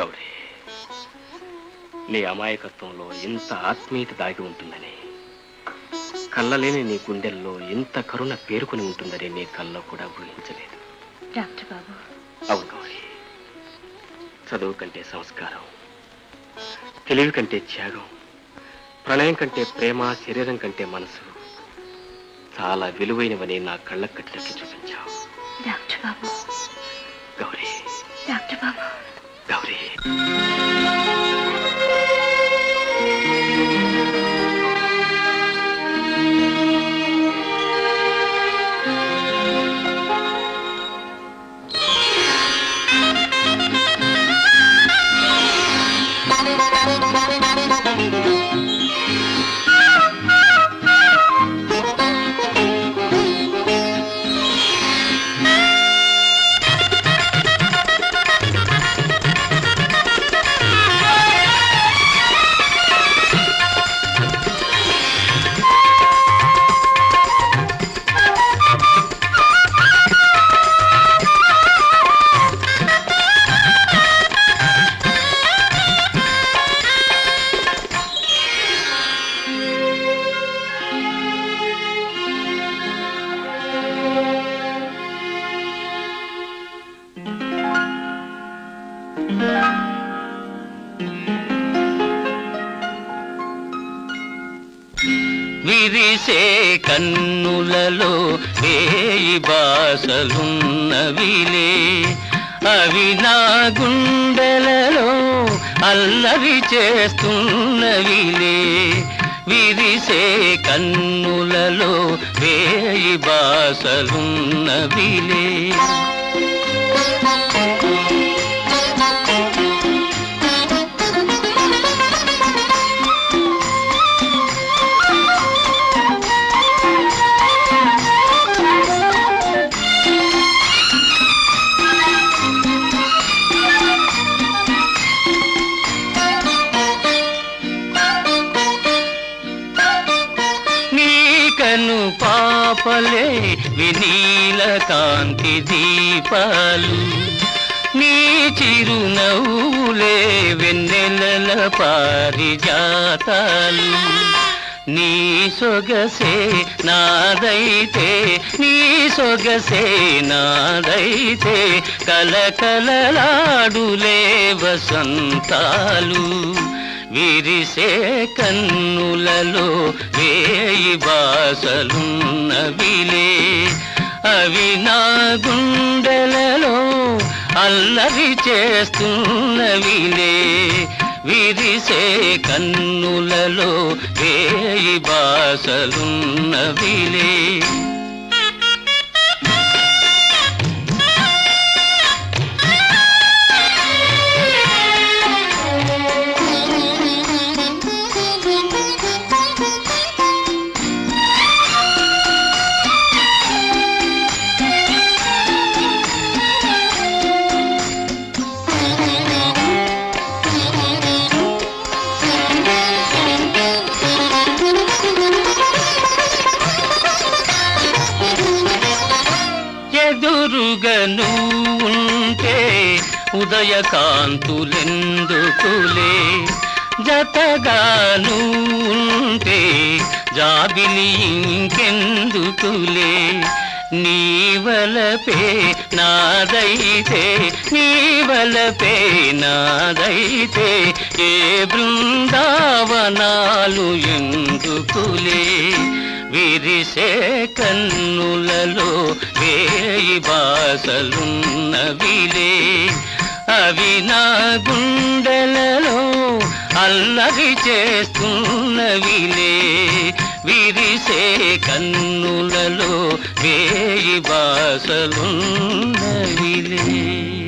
గౌరీ నీ అమాయకత్వంలో ఇంత ఆత్మీయత దాగి ఉంటుందని కళ్ళలేని నీ గుండెల్లో ఇంత కరుణ పేరుకుని ఉంటుందని నీ కల్లో కూడా ఊహించలేదు. డాక్టర్ బాబు. అవును గౌరీ చదువు కంటే సంస్కారం తెలివి కంటే త్యాగం ప్రణయం కంటే ప్రేమ శరీరం కంటే మనసు చాలా విలువైనవని నా కళ్ళకు కట్టినట్లు చూపించావు. డాక్టర్ బాబు. గౌరీ విరిసే కన్నులలో వేయి బాసలున్నవిలే. అవి నా గుండెలలో అల్లరి చేస్తున్నవిలే. విరిసే కన్నులలో వేయి బాసలున్నవిలే. పాపలే వినీల కాంతి దీపాలు. నీ చిరునవ్వులే వెన్నెలల పారిజాతాలు. నీ సొగసే నాదైతే నీ సొగసే నాదైతే కలకలలాడులే వసంతాలు. విరిసే కన్నులలో వేయి బాసలున్నవిలే. అవి నా గుండెలలో అల్లరి చేస్తున్నవిలే. విరిసే కన్నులలో వేయి బాసలున్నవిలే. ఎదురుగా ఉంటే ఉదయకాంతులెందుకులే? జతగా ఉంటే జాబిలి ఇంకెందుకులే? నీవలపే నాదైతే నీవలపే నాదైతే ఏ బృందావనాలు ఎందుకులే? విరిసే కన్నులలో వేయి బాసలున్నవిలే. అవి నా గుండెలలో అల్లరి చేస్తున్నవిలే. విరిసే కన్నులలో వేయి బాసలున్నవిలే.